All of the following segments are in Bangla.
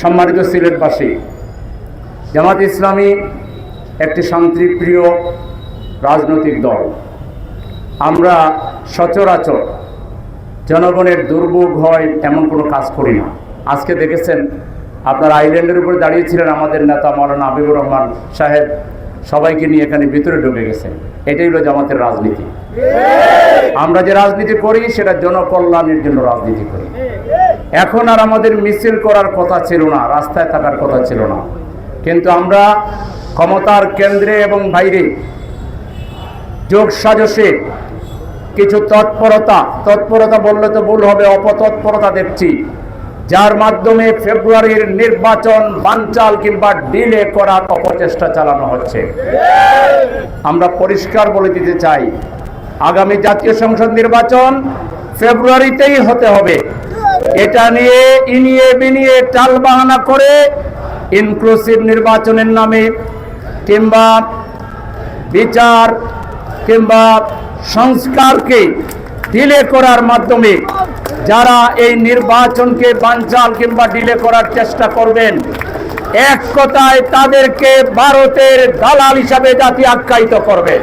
সম্মানিত সিলেটবাসী, জামাত ইসলামী একটি শান্তিপ্রিয় রাজনৈতিক দল। আমরা সচরাচর জনগণের দুর্ভোগ হয় এমন কোনো কাজ করি না। আজকে দেখেছেন আপনার আইল্যান্ডের উপরে দাঁড়িয়েছিলেন আমাদের নেতা মৌলানা হাবিবুর রহমান সাহেব। সবাইকে নিয়ে এখানে ভিতরে ঢুকে গেছেন। এটাই হলো জামাতের রাজনীতি। আমরা যে রাজনীতি করি, সেটা জনকল্যাণের জন্য রাজনীতি করি। এখন আর আমাদের মিছিল করার কথা ছিল না, রাস্তায় থাকার কথা ছিল না। কিন্তু আমরা ক্ষমতার কেন্দ্রে এবং বাইরে যোগ সাজসে কিছু তৎপরতা তৎপরতা বললে তো ভুল হবে, অপতৎপরতা দেখছি। যার মাধ্যমে ফেব্রুয়ারির নির্বাচন, বানচাল কিংবা ডিলে করার অপচেষ্টা চালানো হচ্ছে। আমরা পরিষ্কার বলে দিতে চাই আগামী জাতীয় সংসদ নির্বাচন ফেব্রুয়ারিতেই হতে হবে। এটা নিয়ে ইনিয়ে বিনিয়ে টাল বাহানা করে ইনক্লুসিভ নির্বাচনের নামে কিংবা বিচার কিংবা সংস্কারকে ডিলে করার মাধ্যমে যারা এই নির্বাচনকে বানচাল কিংবা ডিলে করার চেষ্টা করবেন, এক কথায় তাদেরকে ভারতের দালাল হিসাবে জাতি আখ্যায়িত করবে।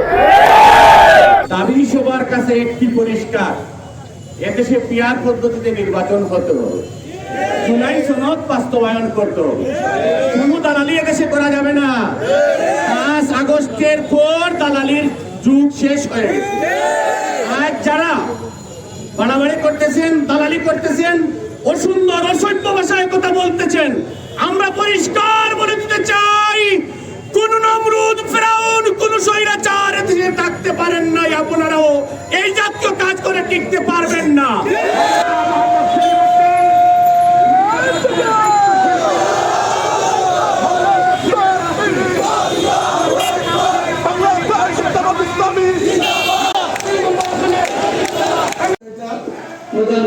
দাবি সবার কাছে একটি পরিষ্কার, এদেশে পিয়ার পদ্ধতিতে নির্বাচন হতে হবে। জুলাই সনদ বাস্তবায়ন করতে হবে। কোনো দালালি এদেশে করা যাবে না। পাঁচ আগস্টের পর দালালির যুগ শেষ হয়ে গেছে। আজ যারা বাড়াবাড়ি করতেছেন, দালালি করতেছেন, অসুন্দর অসভ্য টিকতে পারবেন না। প্রধান